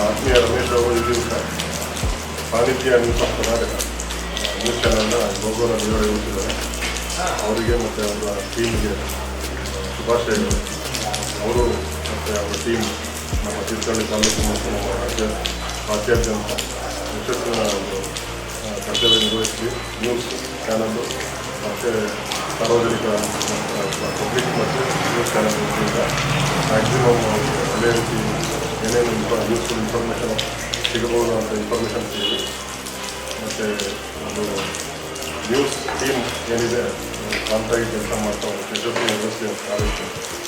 ಆತ್ಮೀಯ ರಮೇಶ್ ಈ ದಿವಸ ಸಾನ್ನಿಧ್ಯ ನ್ಯೂಸ್ ಆಫ್ ಕರ್ನಾಟಕ ನ್ಯೂಸ್ ಚಾನಲ್ನ ಅವರಿಗೆ ಮತ್ತು ಅವರ ಟೀಮ್ಗೆ ಶುಭಾಶಯಗಳು. ಅವರು ಮತ್ತು ಅವರ ಟೀಮ್ ನಮ್ಮ ತೀರ್ಥಹಳ್ಳಿ ತಾಲೂಕು ಮತ್ತು ನಮ್ಮ ರಾಜ್ಯ ರಾಜ್ಯಾದ್ಯಂತ ಯಶಸ್ಸಿನ ಒಂದು ಕರ್ತವ್ಯ ನಿರ್ವಹಿಸಿ ನ್ಯೂಸ್ ಚಾನಲ್ಲು ಮತ್ತು ಸಾರ್ವಜನಿಕ ಪಬ್ಲಿಕ್ ಮತ್ತು ನ್ಯೂಸ್ ಚಾನಲ್ ಮ್ಯಾಕ್ಸಿಮಮ್ ಒಳ್ಳೆಯ ರೀತಿ ಏನೇನು ಯೂಸ್ಫುಲ್ ಇನ್ಫಾರ್ಮೇಷನ್ ಸಿಗಬಹುದು ಅಂತ ಇನ್ಫಾರ್ಮೇಷನ್ ಸಿಗಲಿ ಮತ್ತು ಅದು ನ್ಯೂಸ್ ಟೀಮ್ ಏನಿದೆ ಕಾಂತಾಗಿ ಕೆಲಸ ಮಾಡ್ತಾ ಯಶಸ್ವಿ ವ್ಯವಸ್ಥೆ ಅಂತ ಆಲೋಚನೆ